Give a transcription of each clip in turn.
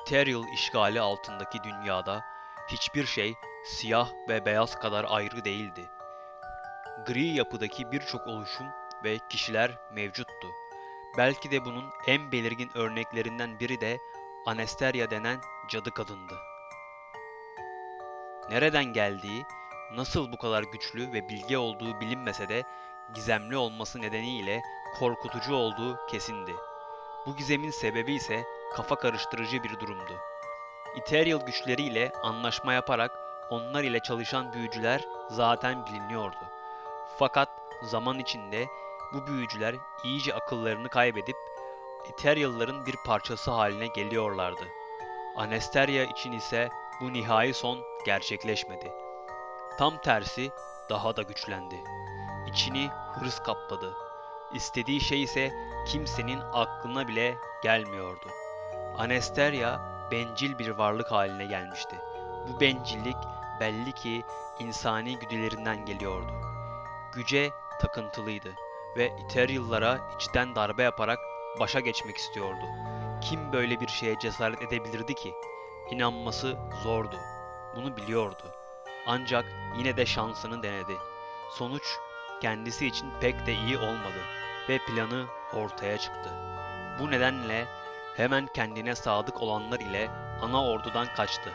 Ethereal işgali altındaki dünyada hiçbir şey siyah ve beyaz kadar ayrı değildi. Gri yapıdaki birçok oluşum ve kişiler mevcuttu. Belki de bunun en belirgin örneklerinden biri de Anesteria denen cadı kadındı. Nereden geldiği, nasıl bu kadar güçlü ve bilge olduğu bilinmese de gizemli olması nedeniyle korkutucu olduğu kesindi. Bu gizemin sebebi ise kafa karıştırıcı bir durumdu. Ethereal güçleriyle anlaşma yaparak onlar ile çalışan büyücüler zaten biliniyordu. Fakat zaman içinde bu büyücüler iyice akıllarını kaybedip Ethereal'ların bir parçası haline geliyorlardı. Anesteria için ise bu nihai son gerçekleşmedi. Tam tersi daha da güçlendi. İçini hırs kapladı. İstediği şey ise kimsenin aklına bile gelmiyordu. Anesteria bencil bir varlık haline gelmişti. Bu bencillik belli ki insani güdülerinden geliyordu. Güce takıntılıydı ve Ethereal'lara içten darbe yaparak başa geçmek istiyordu. Kim böyle bir şeye cesaret edebilirdi ki? İnanması zordu. Bunu biliyordu. Ancak yine de şansını denedi. Sonuç kendisi için pek de iyi olmadı ve planı ortaya çıktı. Bu nedenle hemen kendine sadık olanlar ile ana ordudan kaçtı.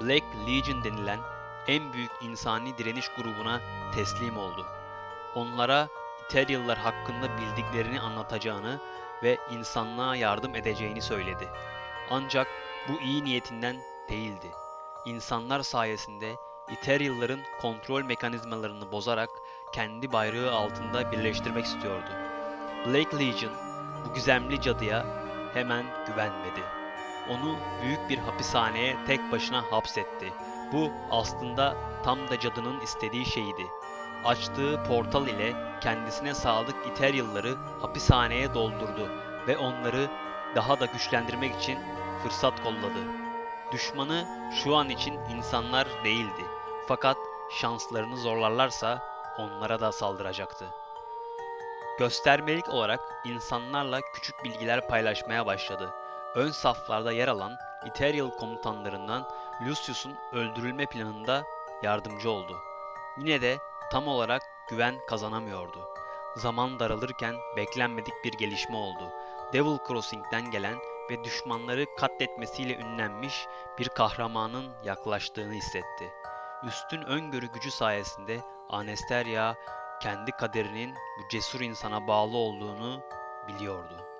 Black Legion denilen en büyük insani direniş grubuna teslim oldu. Onlara Ethereal'lar hakkında bildiklerini anlatacağını ve insanlığa yardım edeceğini söyledi. Ancak bu iyi niyetinden değildi. İnsanlar sayesinde Ethereal'ların kontrol mekanizmalarını bozarak kendi bayrağı altında birleştirmek istiyordu. Blake Legion bu gizemli cadıya hemen güvenmedi. Onu büyük bir hapishaneye tek başına hapsetti. Bu aslında tam da cadının istediği şeydi. Açtığı portal ile kendisine sadık Ethereal'ları hapishaneye doldurdu ve onları daha da güçlendirmek için fırsat kolladı. Düşmanı şu an için insanlar değildi. Fakat şanslarını zorlarlarsa onlara da saldıracaktı. Göstermelik olarak insanlarla küçük bilgiler paylaşmaya başladı. Ön saflarda yer alan Ethereal komutanlarından Lucius'un öldürülme planında yardımcı oldu. Yine de tam olarak güven kazanamıyordu. Zaman daralırken beklenmedik bir gelişme oldu. Devil Crossing'den gelen ve düşmanları katletmesiyle ünlenmiş bir kahramanın yaklaştığını hissetti. Üstün öngörü gücü sayesinde Anesteria kendi kaderinin bu cesur insana bağlı olduğunu biliyordu.